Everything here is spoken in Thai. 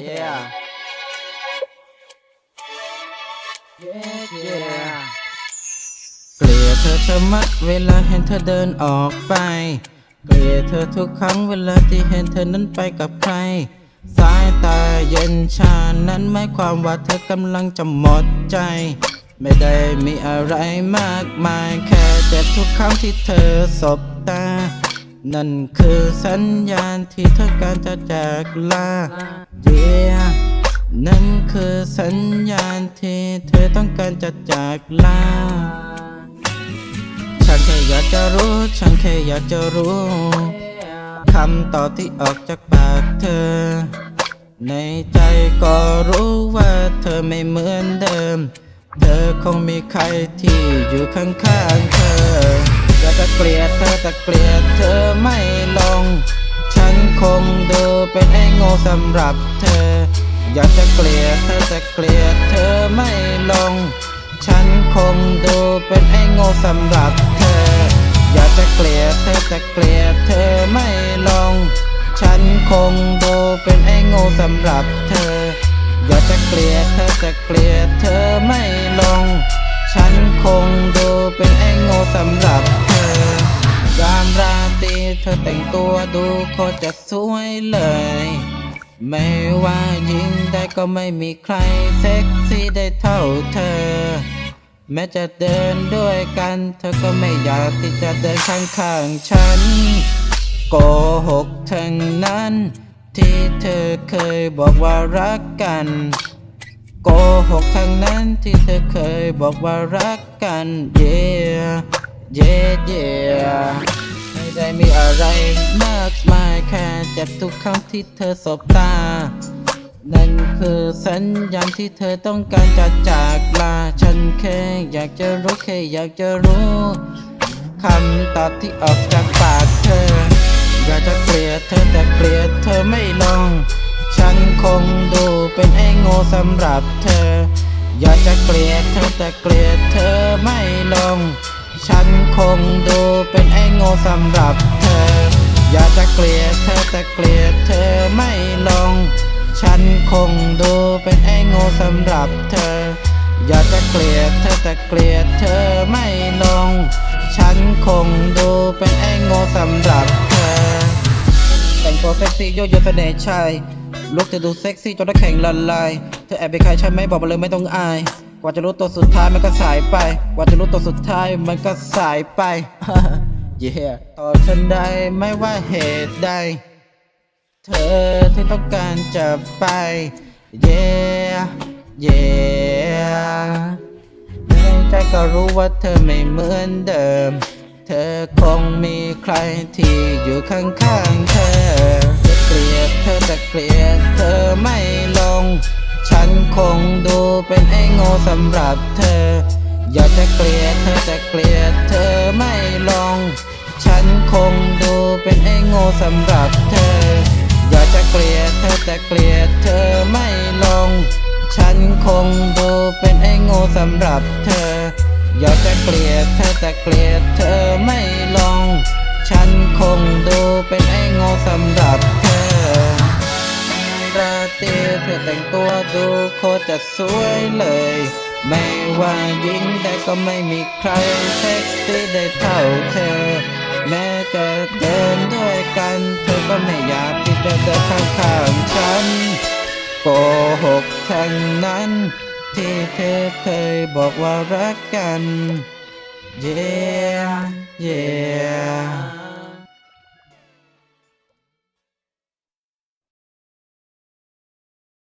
เกลียดเธอเสมอเวลาเห็นเธอเดินออกไป เกลียดเธอทุกครั้งเวลาที่เห็นเธอนั้นไปกับใคร สายตาเย็นชา นั้นหมายความว่าเธอกำลังจะหมดใจ ไม่ได้มีอะไรมากมายแค่เจ็บทุกครั้งที่เธอสบตา นั่นคือสัญญาณที่เธอการจะจากลา Yeah นั่นคือสัญญาณที่เธอต้องการจะจากลา ฉันแค่อยากจะรู้ ฉันแค่อยากจะรู้คำตอบที่ออกจากปากเธอ ในใจก็รู้ว่าเธอไม่เหมือนเดิม เธอคงมีใครที่อยู่ข้างๆเธอ กจะเกลียดเธอแต่เกลียดเธอไม่ลง ฉันคงดูเป็นไอ้โง่สำหรับเธอ อยากจะเกลียดเธอแต่เกลียดเธอไม่ลง ฉันคงดูเป็นไอ้โง่สำหรับเธอ อยากจะเกลียดเธอแต่เกลียดเธอไม่ลง ฉันคงดูเป็นไอ้โง่สำหรับเธอ อยากจะเกลียดเธอแต่เกลียดเธอไม่ เธอแต่งตัวดูโคตรจะสวยเลย ไม่ว่ายิงได้ก็ไม่มีใครเซ็กซี่ได้เท่าเธอ แม้จะเดินด้วยกัน เธอก็ไม่อยากที่จะเดินข้างๆฉัน โกหกทั้งนั้น ที่เธอเคยบอกว่ารักกันโกหกทั้งนั้นที่เธอเคยบอกว่ารักกัน yeah yeah yeah ม่ได้มีอะไรมากมายแค่เจ็บทุกครั้งที่เธอสบตา นั่นคือสัญญาณที่เธอต้องการจะจากลา ฉันแค่อยากจะรู้แค่อยากจะรู้คำตอบที่ออกจากปากเธอ อยากจะเกลียดเธอแต่เกลียดเธอไม่ลง ฉันคงดูเป็นไอ้โง่สำหรับเธอ อยากจะเกลียดเธอแต่เกลียดเธอไม่ลง ฉันคงดูเป็นไอ้โง่สำหรับเธอ อยากจะเกลียดเธอแต่เกลียดเธอไม่ลง ฉันคงดูเป็นไอ้โง่สำหรับเธอ อยากจะเกลียดเธอแต่เกลียดเธอไม่ลง ฉันคงดูเป็นไอ้โง่สำหรับเธอ แต่งตัวเซ็กซี่โยโย่เสน่ห์ชายลุกจะดูเซ็กซี่จนนักแข่งละลาย เธอแอบไปใครใช่ไหมบอกมาเลยไม่ต้องอาย กว่าจะรู้ตัวสุดท้ายมันก็สายไป กว่าจะรู้ตัวสุดท้ายมันก็สายไปเย่ตอฉันได้ไม่ว่าเหตุใด เธอที่ต้องการจะไป เย่เย่ในใจก็รู้ว่าเธอไม่เหมือนเดิม เธอคงมีใครที่อยู่ข้างๆเธอจะเกลียดเธอแต่เกลียดเธอไม่ลง ฉันคงดู เป็นไอ้โง่สำหรับเธอ อยากจะเกลียดเธอแต่เกลียดเธอไม่ลง ฉันคงดูเป็นไอ้โง่สำหรับเธอ อยากจะเกลียดเธอแต่เกลียดเธอไม่ลง ฉันคงดูเป็นไอ้โง่สำหรับเธอ อยากจะเกลียดเธอแต่เกลียดเธอไม่ลง ฉันคงดูเป็นไอ้โง่สำหรับ ตีเธอแต่งตัวดูโคตรจะสวยเลย ไม่ว่าหญิงแต่ก็ไม่มีใครเซ็กซี่ได้เท่าเธอ แม้จะเดินด้วยกัน เธอก็ไม่อยากที่จะเดินข้างๆฉันโกหกทั้งนั้น ที่เธอเคยบอกว่ารักกันเย่เย่